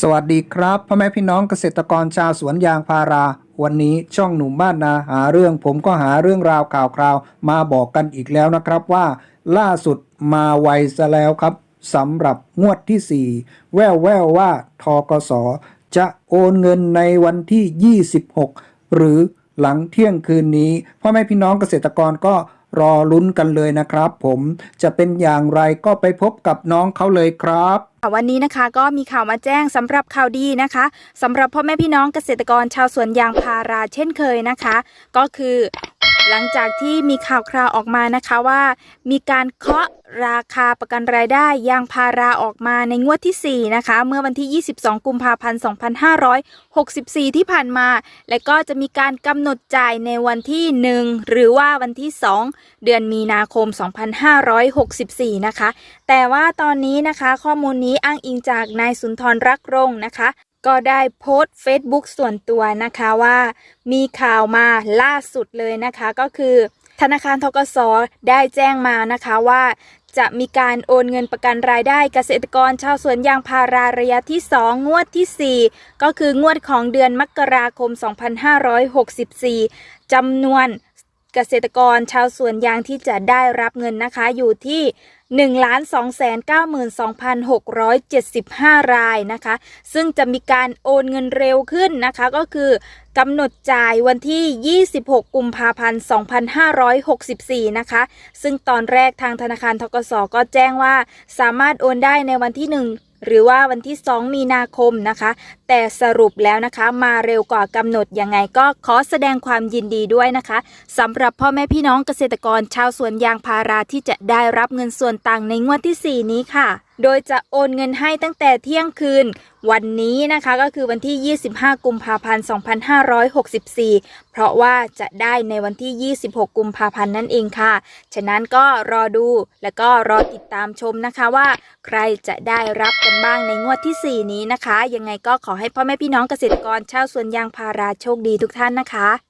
สวัสดีครับพ่อแม่พี่น้องเกษตรกรชาวสวนยางพารา วันนี้ช่องหนุ่มบ้านนาหาเรื่องผมก็หาเรื่องราวข่าวคราว มาบอกกันอีกแล้วนะครับว่า ล่าสุดมาไวซะแล้วครับสำหรับงวดที่ 4 แววแววว่าทกสจะโอนเงินในวันที่ 26 หรือหลังเที่ยงคืนนี้พ่อแม่พี่น้องเกษตรกรก็ รอลุ้นกันเลยนะครับผมจะเป็นอย่างไรก็ไปพบกับน้องเขาเลยครับวันนี้นะคะก็มีข่าวมาแจ้งสำหรับข่าวดีนะคะสำหรับพ่อแม่พี่น้องเกษตรกรชาวสวนยางพาราเช่นเคยนะคะ ก็คือ หลังจากที่มีข่าวคราวออกมานะคะว่า มีการเคาะราคาประกันรายได้ยางพาราออกมาในงวดที่ 4 นะคะ เมื่อวันที่ 22 กุมภาพันธ์ 2564 ที่ผ่านมา และก็จะมีการกำหนดจ่ายในวันที่ 1 หรือว่าวันที่ 2 เดือนมีนาคม 2564 นะคะ แต่ว่าตอนนี้นะคะข้อมูลนี้อ้างอิงจากนายสุนทรรักรงค์นะคะ ก็ได้โพสต์ Facebook ส่วนตัวนะคะว่ามีข่าวมาล่าสุดเลยนะคะ ก็คือธนาคารทกสได้แจ้งมานะคะว่าจะมีการโอนเงินประกันรายได้เกษตรกรชาวสวนยางพาราระยะที่ 2 งวดที่ 4 ก็คืองวดของเดือนมกราคม 2564จำนวน เกษตรกรชาวสวนยางที่จะได้รับเงินนะคะอยู่ที่ 1,292,675 รายนะคะ ซึ่งจะมีการโอนเงินเร็วขึ้นนะคะ ก็คือกำหนดจ่ายวันที่ 26 กุมภาพันธ์ 2564 นะคะ ซึ่งตอนแรกทางธนาคารทกสก็แจ้งว่าสามารถโอนได้ในวันที่ 1 หรือว่าวันที่ 2 มีนาคมนะคะ แต่สรุปแล้วนะคะ มาเร็วกว่ากำหนดยังไงก็ขอแสดงความยินดีด้วยนะคะสำหรับพ่อแม่พี่น้องเกษตรกรชาวสวนยางพาราที่จะได้รับเงินส่วนต่างในงวดที่ 4 นี้ค่ะ โดยจะโอนเงินให้ตั้งแต่เที่ยงคืน วันนี้นะคะก็คือวันที่ 25 กุมภาพันธ์ 2564 เพราะว่าจะได้ในวันที่ 26 กุมภาพันธ์นั่นเองค่ะ ฉะนั้นก็รอดูและก็รอติดตามชมนะคะว่า ใครจะได้รับกันบ้างในงวดที่ 4 นี้นะคะ ยังไงก็ขอให้พ่อแม่พี่น้องเกษตรกรชาวสวนยางพาราโชคดีทุกท่านนะคะ